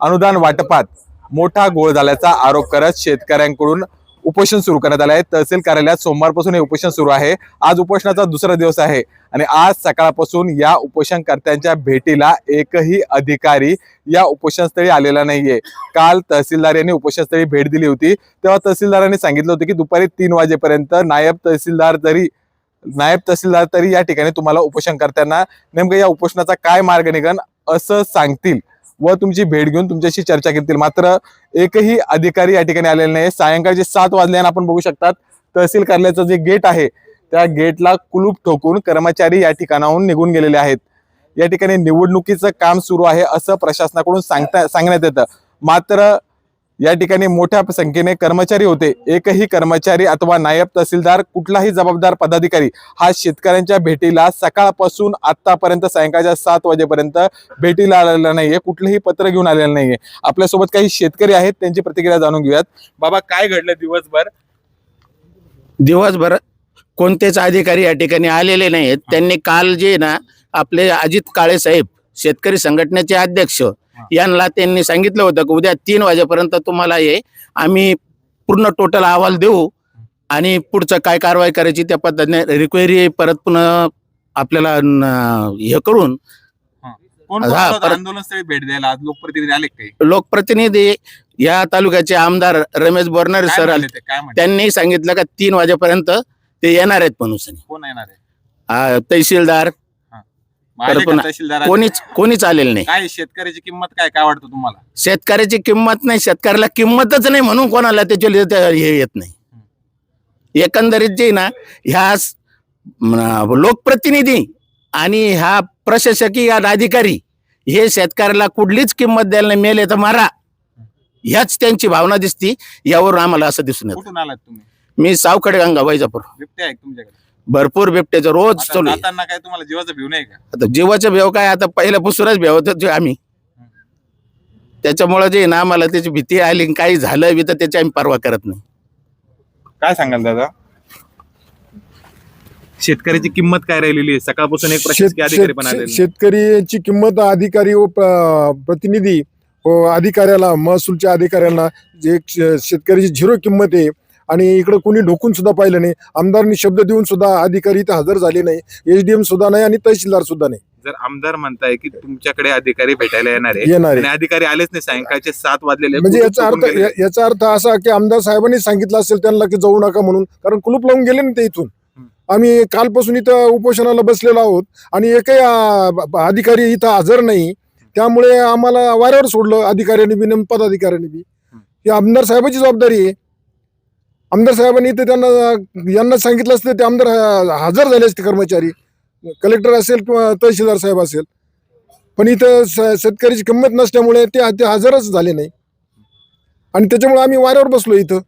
अनुदान वाटपात मोठा गोळ झाल्याचा आरोप करत शेतकऱ्यांकडून उपोषण सुरू करण्यात आलं आहे. तहसील कार्यालयात सोमवारपासून हे उपोषण सुरू आहे. आज उपोषणाचा दुसरा दिवस आहे आणि आज सकाळपासून या उपोषणकर्त्यांच्या भेटीला एकही अधिकारी या उपोषणस्थळी आलेला नाहीये. काल तहसीलदार यांनी उपोषणस्थळी भेट दिली होती. तेव्हा तहसीलदारांनी सांगितलं होतं की दुपारी तीन वाजेपर्यंत नायब तहसीलदार जरी नायब तहसीलदार तरी या ठिकाणी तुम्हाला उपोषणकर्त्यांना नेमकं या उपोषणाचा काय मार्ग निघन असं सांगतील. व तुमची भेट घेऊन तुमच्याशी चर्चा करतील. मात्र एकही अधिकारी या ठिकाणी आलेले नाही सायंकाळचे सात वाजल्यानं आपण बघू शकतात तहसील कार्यालयाचं जे गेट आहे त्या गेटला कुलूप ठोकून कर्मचारी या ठिकाणाहून निघून गेलेले आहेत. या ठिकाणी निवडणुकीचं काम सुरू आहे असं प्रशासनाकडून सांगता सांगण्यात येतं. मात्र या ठिकाणी मोठ्या संख्येने कर्मचारी होते. एकही कर्मचारी अथवा नायब तहसीलदार कुठलाही जबाबदार पदाधिकारी हा शेतकऱ्यांच्या भेटीला सकाळपासून आतापर्यंत सायंकाळच्या सात वाजेपर्यंत भेटीला आलेला नाहीये. कुठलंही पत्र घेऊन आलेलं नाहीये. आपल्यासोबत काही शेतकरी आहेत त्यांची प्रतिक्रिया जाणून घेऊयात. बाबा काय घडलं दिवसभर? दिवसभर कोणतेच अधिकारी या ठिकाणी आलेले नाहीत त्यांनी काल जे ना आपले अजित काळे साहेब शेतकरी संघटनेचे अध्यक्ष यांना त्यांनी सांगितलं होतं की उद्या तीन वाजेपर्यंत तुम्हाला हे आम्ही पूर्ण टोटल अहवाल देऊ आणि पुढचं काय कारवाई करायची त्या पद्धतीने रिक्वेरी परत पुन्हा आपल्याला हे करून कोण हा, कोण होतं? परत- आंदोलनस्थळी भेट द्यायला. आज लोकप्रतिनिधी आले काही? लोकप्रतिनिधी या तालुक्याचे आमदार रमेश बोरनारे काय सर म्हणले ते? काय म्हणले? त्यांनी सांगितलं का तीन वाजेपर्यंत ते येणार आहेत म्हणून कोण येणार आहे? आ, तहसीलदार आले? कोणीच कोणीच आलेलं नाही. काय शेतकऱ्याची किंमत काय काय वाटतं तुम्हाला? शेतकऱ्याची किंमत नाही शेतकऱ्याला किंमतच नाही म्हणून कोणाला त्याच्या हे येत नाही. एकंदरीत जे ना ह्या स- म- लोकप्रतिनिधी आणि ह्या प्रशासकीय अधिकारी हे शेतकऱ्याला कुठलीच किंमत द्यायला नाही मेले तर मारा. ह्याच त्यांची भावना दिसती यावरून आम्हाला असं दिसून येतं. कुठून आलात तुम्ही? मी सावकडे गंगा वैजापूर. आहे का तुमच्याकडे. भरपूर बिबट्याचं रोज आता चालू. आहे. जाताना काय तुम्हाला जीवाचा भिव नाही का? आता जीवाचा भेव काय? आता पहिल्यापासूनच भेवत होतो आम्ही. त्याच्यामुळे जे ना आम्हाला त्याची भीती आली आणि काही झालं बी तर त्याची आम्ही परवा करत नाही. काय सांगाल दादा? शेतकऱ्याची किंमत काय राहिलेली आहे? सकाळपासून एक प्रशासकीय शेत- अधिकारी पण शेत- आलेले शेतकऱ्याची किंमत अधिकारी व प- प्रतिनिधी व अधिकाऱ्याला महसूलच्या अधिकाऱ्यांना जे एक श- शेतकऱ्याची झिरो किंमत आहे आणि इकडे कोणी ढोकून सुद्धा पाहिलं नाही. आमदारांनी शब्द देऊन सुद्धा अधिकारी इथं हजर झाले नाही. एचडीएम सुद्धा नाही आणि तहसीलदार सुद्धा नाही. जर आमदार म्हणताय की तुमच्याकडे अधिकारी भेटायला येणार आहे येणार आहे. अधिकारी आलेच नाही सायंकाळचे सात वाजलेले म्हणजे याचा अर्थ याचा अर्थ असा की आमदार साहेबांनी सांगितलं असेल त्यांना की जाऊ नका म्हणून. कारण कुलूप लावून गेले ना ते इथून. आम्ही कालपासून इथं उपोषणाला बसलेलो आहोत आणि एकही अधिकारी इथं हजर नाही. त्यामुळे आम्हाला वाऱ्यावर सोडलं अधिकाऱ्यांनी बी पदाधिकाऱ्यांनी बी. ही आमदार साहेबाची जबाबदारी आहे. आमदार साहेबांनी इथे त्यांना यांना सांगितलं असतं ते आमदार हजर झाले असते कर्मचारी. कलेक्टर असेल किंवा तहसीलदार साहेब असेल. पण इथं शेतकऱ्याची किंमत नसल्यामुळे ते ते हजरच झाले नाही. आणि त्याच्यामुळे आम्ही वाऱ्यावर बसलो इथं.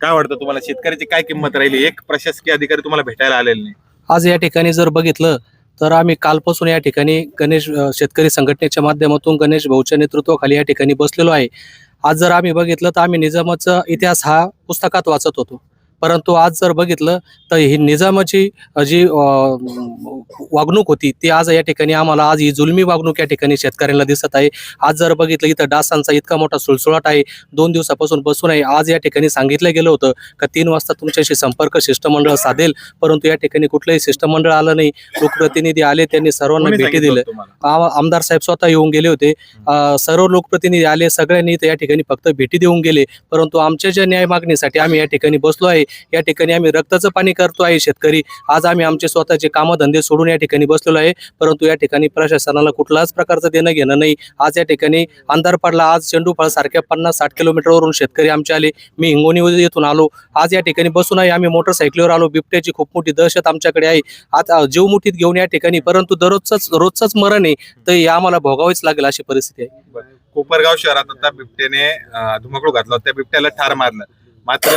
काय वाटतं तुम्हाला? शेतकऱ्याची काय किंमत राहिली? एक प्रशासकीय अधिकारी तुम्हाला भेटायला आलेले नाही. आज या ठिकाणी जर बघितलं तर आम्ही कालपासून या ठिकाणी गणेश शेतकरी संघटनेच्या माध्यमातून गणेश भाऊच्या नेतृत्वाखाली या ठिकाणी बसलेलो आहे. आज जर आम्ही बघितलं तर आम्ही निजामाचा इतिहास हा पुस्तकात वाचत होतो. परंतु आज जर बघितलं तर ही निजामाची जी वागणूक होती ती आज या ठिकाणी आम्हाला आज ही जुलमी वागणूक या ठिकाणी शेतकऱ्यांना दिसत आहे. आज जर बघितलं इथं डासांचा इतका मोठा सुळसुळाट आहे. दोन दिवसापासून बसून आहे. आज या ठिकाणी सांगितलं गेलं होतं का तीन वाजता तुमच्याशी संपर्क शिष्टमंडळ साधेल. परंतु या ठिकाणी कुठलंही शिष्टमंडळ आलं नाही. लोकप्रतिनिधी आले त्यांनी सर्वांना भेटी दिलं. आमदार साहेब स्वतः येऊन गेले होते. सर्व लोकप्रतिनिधी आले सगळ्यांनी या ठिकाणी फक्त भेटी देऊन गेले. परंतु आमच्या ज्या न्याय मागणीसाठी आम्ही या ठिकाणी बसलो आहे या ठिकाणी आम्ही रक्ताचं पाणी करतो आहे शेतकरी. आज आम्ही आमचे स्वतःचे कामधंदे सोडून या ठिकाणी बसलेलो आहे. परंतु या ठिकाणी प्रशासनाला कुठलाच प्रकारचं देणं घेणं नाही. आज या ठिकाणी अंधार पडला. आज चेंडूफळ सारख्या पन्नास साठ किलोमीटरवरून शेतकरी आमचे आले. मी हिंगोनी येथून आलो. आज या ठिकाणी बसून आहे आम्ही मोटरसायकलीवर आलो. बिबट्याची खूप मोठी दहशत आमच्याकडे आहे. आता जीव मुठीत घेऊन या ठिकाणी परंतु दररोजच रोजचंच मरण आहे. तर हे आम्हाला भोगावेच लागेल अशी परिस्थिती आहे. कोपरगाव शहरात आता बिबट्याने धुमाकूळ घातला होता. त्या बिबट्याला ठार मारलं. मात्र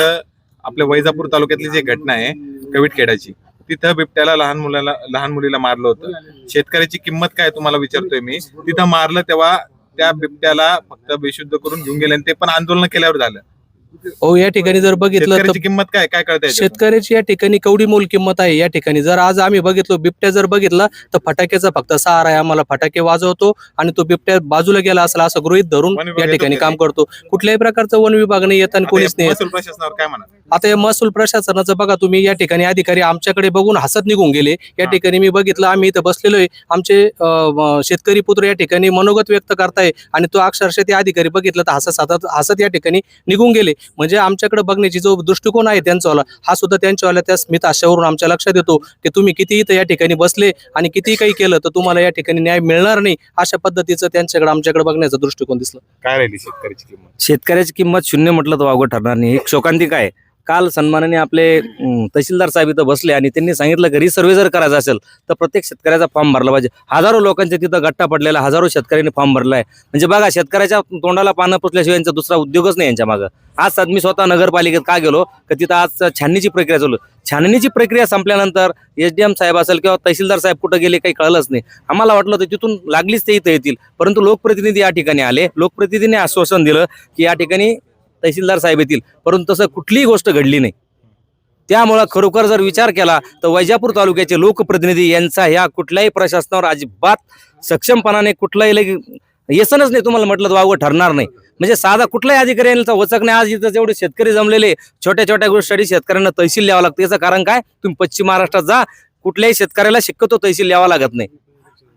आपल्या वैजापूर तालुक्यातली जी घटना आहे कविटखेडाची तिथं बिबट्याला लहान मुलाला लहान मुलीला मारलं होतं. शेतकऱ्याची किंमत काय तुम्हाला विचारतोय मी? तिथं मारलं तेव्हा त्या बिबट्याला फक्त बेशुद्ध करून घेऊन गेले आणि ते पण आंदोलन केल्यावर झालं. हो या ठिकाणी जर बघितलं तर शेतकऱ्याची किंमत काय काय कळते शेतकऱ्याची या ठिकाणी केवढी मोल किंमत आहे या ठिकाणी? जर आज आम्ही बघितलो बिबट्या जर बघितला तर फटाक्याचा फक्त सहारा आहे. आम्हाला फटाके वाजवतो आणि तो बिबट्या बाजूला गेला असला असं गृहित धरून विभाग या येतो ठिकाणी का काम? करतो. कुठल्याही प्रकारचं वन विभाग नाही येत आणि कोणीच नाही येत. महसूल प्रशासनावर काय म्हणा आता या महसूल प्रशासनाचं बघा तुम्ही या ठिकाणी अधिकारी आमच्याकडे बघून हसत निघून गेले. या हा. ठिकाणी मी बघितलं आम्ही इथं बसलेलो आहे. आमचे अं, म, शेतकरी पुत्र या ठिकाणी मनोगत व्यक्त करताय आणि तो अक्षरशः ते अधिकारी बघितलं तर हसत हसत हसत या ठिकाणी निघून गेले. म्हणजे आमच्याकडे बघण्याची जो दृष्टिकोन आहे त्यांच्यावाला हा सुद्धा त्यांच्यावाला त्या स्मित हास्यावरून आमच्या लक्षात येतो की तुम्ही किती इथं या ठिकाणी बसले आणि किती काही केलं तर तुम्हाला या ठिकाणी न्याय मिळणार नाही अशा पद्धतीचं त्यांच्याकडे आमच्याकडे बघण्याचा दृष्टिकोन दिसला. काय राहिली शेतकऱ्याची किंमत? शेतकऱ्याची किंमत शून्य म्हटलं तर वावगं ठरणार नाही. एक शोकांतिक आहे. काल सन्मानाने आपले तहसीलदार साहेब इथं बसले आणि त्यांनी सांगितलं घरी सर्वे जर करायचा असेल तर प्रत्येक शेतकऱ्याचा फॉर्म भरला पाहिजे. हजारो लोकांच्या तिथं गट्टा पडलेला हजारो शेतकऱ्यांनी फॉर्म भरला आहे. म्हणजे बघा शेतकऱ्याच्या तोंडाला पानं पुसल्याशिवाय यांचा दुसरा उद्योगच नाही यांच्या मागं. आज मी स्वतः नगरपालिकेत का गेलो का तिथं आज छाननीची प्रक्रिया चालू छाननीची प्रक्रिया संपल्यानंतर एस डी एम साहेब असेल किंवा तहसीलदार साहेब कुठं गेले काही कळलंच नाही. आम्हाला वाटलं तर तिथून लागलीच ते इथं येतील. परंतु लोकप्रतिनिधी या ठिकाणी आले. लोकप्रतिनिधीने आश्वासन दिलं की या ठिकाणी तहसीलदार साहेब येतील. परंतु तसं कुठलीही गोष्ट घडली नाही. त्यामुळं खरोखर जर विचार केला तर वैजापूर तालुक्याचे लोकप्रतिनिधी यांचा ह्या कुठल्याही प्रशासनावर अजिबात सक्षमपणाने कुठलाही लगे येसनच नाही तुम्हाला म्हटलं तर वावं ठरणार नाही. म्हणजे साधा कुठलाही अधिकारी यांचा वचक नाही आज इथं जेवढे शेतकरी जमलेले छोट्या छोट्या गोष्टी शेतकऱ्यांना तहसील द्यावं लागतं. याचं कारण काय? तुम्ही पश्चिम महाराष्ट्रात जा कुठल्याही शेतकऱ्याला शक्यतो तहसील द्यावा लागत नाही.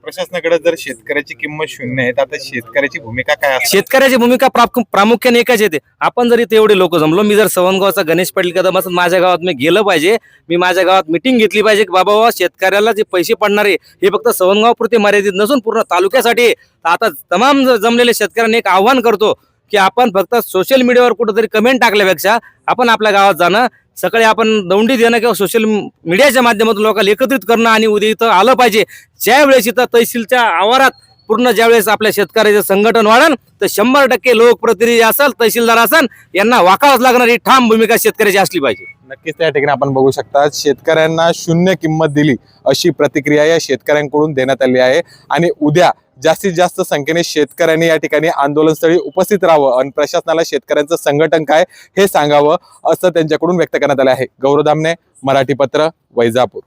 प्रशासनाकडे जर शेतकऱ्याची किंमत शून्य आहे तर आता शेतकऱ्याची भूमिका काय असते शेतकऱ्याची भूमिका प्राप- प्रामुख्याने एकच येते आपण जर इथे एवढे लोक जमलो मी जर सवनगावचा गणेश पाटील कदम असं माझ्या गावात मी गेलं पाहिजे मी माझ्या गावात मिटिंग घेतली पाहिजे की बाबा बाबा शेतकऱ्याला जे पैसे पडणार आहे हे फक्त सवनगाव पुरते मर्यादित नसून पूर्ण तालुक्यासाठी आहे. तर आता तमाम ज- जमलेले शेतकऱ्यांनी एक आव्हान करतो की आपण फक्त सोशल मीडियावर कुठेतरी कमेंट टाकल्यापेक्षा आपण आपल्या गावात जाणं सकाळी आपण दौंडी देणं किंवा सोशल मीडियाच्या माध्यमातून लोकांना एकत्रित करणं आणि उद्या इथं आलं पाहिजे. ज्या वेळेस इथं तहसीलच्या आवारात पूर्ण ज्यावेळेस आपल्या शेतकऱ्याचं संघटन वाढन तर शंभर टक्के लोकप्रतिनिधी असाल तहसीलदार असाल यांना वाकावंच लागणार. ही ठाम भूमिका शेतकऱ्याची असली पाहिजे. नक्कीच त्या ठिकाणी आपण बघू शकता शेतकऱ्यांना शून्य किंमत दिली अशी प्रतिक्रिया या शेतकऱ्यांकडून देण्यात आली आहे. आणि उद्या जास्तीत जास्त संख्येने शेतकऱ्यांनी या ठिकाणी आंदोलनस्थळी उपस्थित राहावं आणि प्रशासनाला शेतकऱ्यांचं संघटन काय हे सांगावं असं त्यांच्याकडून व्यक्त करण्यात आलं आहे. गौरव दामने मराठी पत्र वैजापूर.